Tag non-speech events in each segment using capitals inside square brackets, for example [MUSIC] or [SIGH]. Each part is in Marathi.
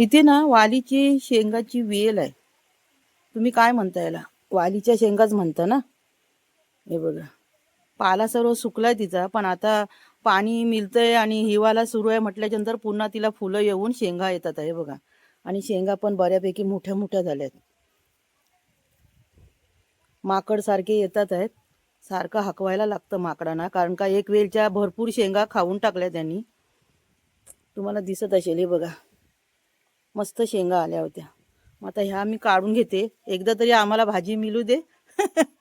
इथे ना वालीची शेंगाची वेल आहे. तुम्ही काय म्हणता याला? वालीच्या शेंगाच म्हणता ना? हे बघा. पाला सर्व सुकलाय तिचा पण आता पाणी मिळतंय आणि हिवाळा सुरू आहे म्हटल्याच्यानंतर पुन्हा तिला फुलं येऊन शेंगा येतात हे बघा. आणि शेंगा पण बऱ्यापैकी मोठ्या मोठ्या झाल्यात. माकड सारखे येतात आहेत. सारखं हकवायला लागतं माकडांना कारण का एक वेळच्या भरपूर शेंगा खाऊन टाकल्या त्यांनी. तुम्हाला दिसत असेल हे बघा. मस्त शेंगा आल्या होत्या. मग आता ह्या मी काढून घेते. एकदा तरी आम्हाला भाजी मिळू दे. [LAUGHS]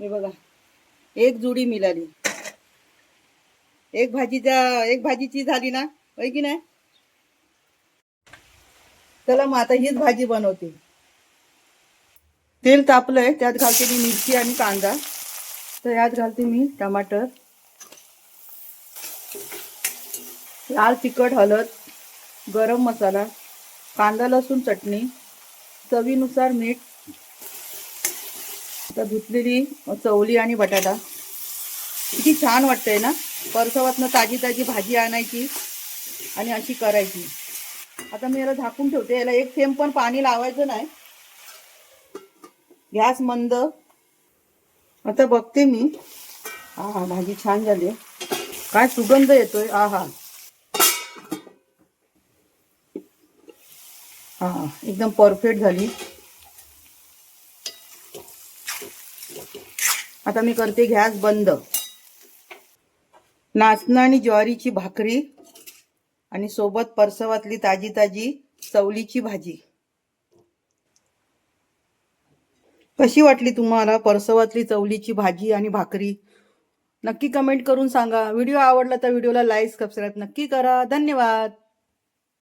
हे बघा. एक जुडी मिळाली. एक भाजीच्या एक भाजीची झाली ना? होय की नाही? चला मग आता हीच भाजी बनवते. तेल तापलंय त्यात घालते मी मिरची आणि कांदा. तर यात घालते मी टमाटर. लाल तिखट हळद गरम मसाला कांदा लसूण चटणी. चवीनुसार मीठ आता धुतलेली चवली आणि बटाटा. किती छान वाटतंय ना? परसवातनं ताजी ताजी भाजी आणायची आणि अशी करायची. आता मी याला झाकून ठेवते. याला एक थेंब पण पाणी लावायचं नाही. गॅस मंद. आता बघते मी. हा हा भाजी छान झाली. काय सुगंध येतोय. आ हा हा एकदम परफेक्ट झाली. आता मी करते गॅस बंद. नाचणं आणि ज्वारीची भाकरी आणि सोबत परसवातली ताजी ताजी चवलीची भाजी. कशी वाटली तुम्हाला परसवातली चवलीची भाजी आणि भाकरी? नक्की कमेंट करून सांगा. व्हिडिओ आवडला तर व्हिडिओला लाईक सबस्क्राईब नक्की करा. धन्यवाद.